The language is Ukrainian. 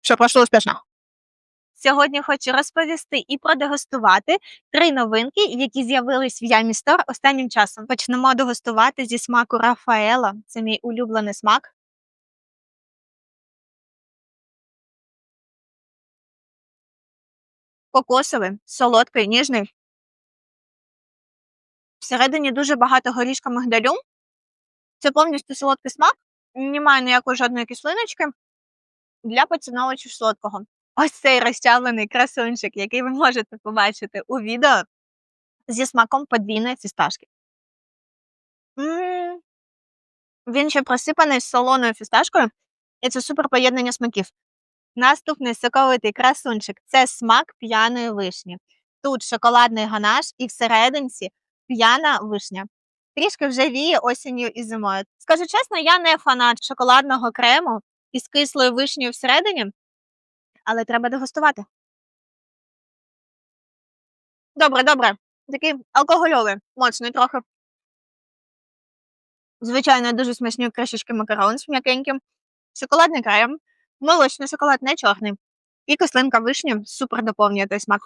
Все пройшло успішно. Сьогодні хочу розповісти і продегустувати три новинки, які з'явились в Ямі Стор останнім часом. Почнемо дегустувати зі смаку Рафаела. Це мій улюблений смак. Кокосовий, солодкий, ніжний. Всередині дуже багато горішка мигдалю. Це повністю солодкий смак. Немає ніякої жодної кислиночки для поціновувачів солодкого. Ось цей розчавлений красунчик, який ви можете побачити у відео зі смаком подвійної фісташки. М, Він ще просипаний солоною фісташкою, і це супер поєднання смаків. Наступний соковитий красунчик це смак п'яної вишні. Тут шоколадний ганаш і всерединці п'яна вишня. Трішки вже віє осінню і зимою. Скажу чесно, я не фанат шоколадного крему із кислою вишнею всередині, але треба дегустувати. Добре, добре. Такий алкогольовий, моцний трохи. Звичайно, дуже смачні кришечки макарон з м'якеньким, шоколадний крем, молочний шоколад, не чорний. І кислинка вишні супер доповнює той смак.